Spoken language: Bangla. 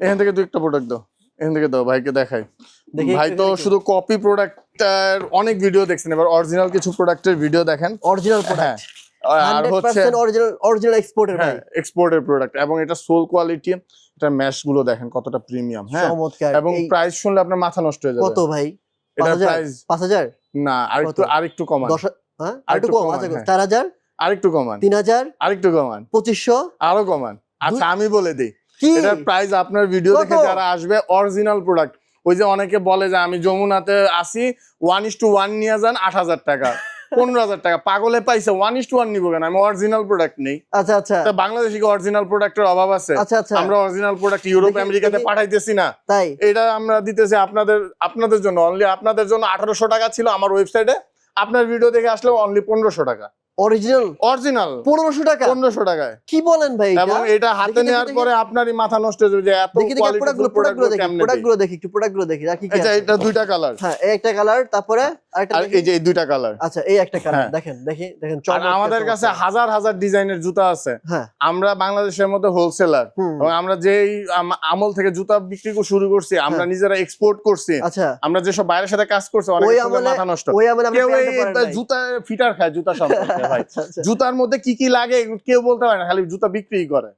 এখান থেকে দুই একটা প্রোডাক্ট দাও। এখান থেকে দাও ভাইকে দেখাই। ভাই তো শুধু কপি প্রোডাক্টের অনেক ভিডিও দেখছেন। এবার অরিজিনাল কিছু প্রোডাক্টের ভিডিও দেখেন। অরিজিনাল হ্যাঁ। প্রোডাক্ট আর হচ্ছে অরিজিনাল অরিজিনাল এক্সপোর্টের ভাই। হ্যাঁ এক্সপোর্টের প্রোডাক্ট এবং এটা সোল কোয়ালিটি এটা ম্যাশগুলো দেখেন কতটা প্রিমিয়াম হ্যাঁ। এবং প্রাইস শুনলে আপনার মাথা নষ্ট হয়ে যাবে। কত ভাই? এটা 5000 প্রাইস 5000 না আরেকটু কত? আরেকটু কমান। 10 হ্যাঁ? আর আরেকটু একটু কম কমান, আচ্ছা হ্যাঁ। 4000 আরেকটু কমান। 3000 আরেকটু কমান। 2500 আরও কমান। আচ্ছা আমি বলে দিই। এটার প্রাইস আপনার ভিডিও দেখে যারা আসবে অরিজিনাল প্রোডাক্ট ওই যে অনেকে বলে যে আমি যমুনাতে আসি ওয়ান ইস টু ওয়ান নিয়ে যান আট হাজার টাকা। পনেরো হাজার টাকা। পাগলে পাইছে ওয়ান ইস টু ওয়ান নিবো কেন? আমি অরিজিনাল প্রোডাক্ট নেই। আচ্ছা আচ্ছা। তা বাংলাদেশে অরিজিনাল প্রোডাক্টের অভাব আছে? আচ্ছা আচ্ছা। আমরা অরিজিনাল প্রোডাক্ট ইউরোপ আমেরিকাতে পাঠাইতেছি না। তাই? এটা আমরা দিতেছি আপনাদের আপনাদের জন্য। অনলি আপনাদের জন্য আঠারোশো টাকা ছিল আমার ওয়েবসাইটে আপনার ভিডিও দেখে আসলে অনলি পনেরোশো টাকা। অরিজিনাল অরিজিনাল 1500 টাকা? পনেরোশো টাকায়। কি বলেন ভাই এবং এটা হাতে দেখি, দেখি, নেওয়ার পরে আপনারই মাথা নষ্ট হয়ে যাবে যে এত দেখি দেখি প্রোডাক্টগুলো প্রোডাক্টগুলো দেখি প্রোডাক্টগুলো দেখি একটু প্রোডাক্টগুলো দেখি আর কি কি আচ্ছা এটা দুইটা কালার হ্যাঁ এই একটা কালার তারপরে আরেকটা এই যে এই দুইটা কালার আচ্ছা এই একটা কালার হ্যাঁ। দেখেন দেখি দেখেন চমৎকার, আমাদের কাছে হাজার হাজার ডিজাইনের জুতা আছে। হ্যাঁ। আমরা বাংলাদেশের মধ্যে হোলসেলার এবং আমরা যেই আমল থেকে জুতা বিক্রি করে শুরু করছি আমরা হ্যাঁ। নিজেরা এক্সপোর্ট করছি। আচ্ছা। আমরা যেসব বাইরের সাথে কাজ করছি অনেক মাথা নষ্ট। আমরা কেউ। জুতা ফিটার খায় জুতা সম্পর্কে। ভাই আচ্ছা, আচ্ছা। জুতার মধ্যে কি কি লাগে কেউ বলতে পারে না খালি জুতা বিক্রি করে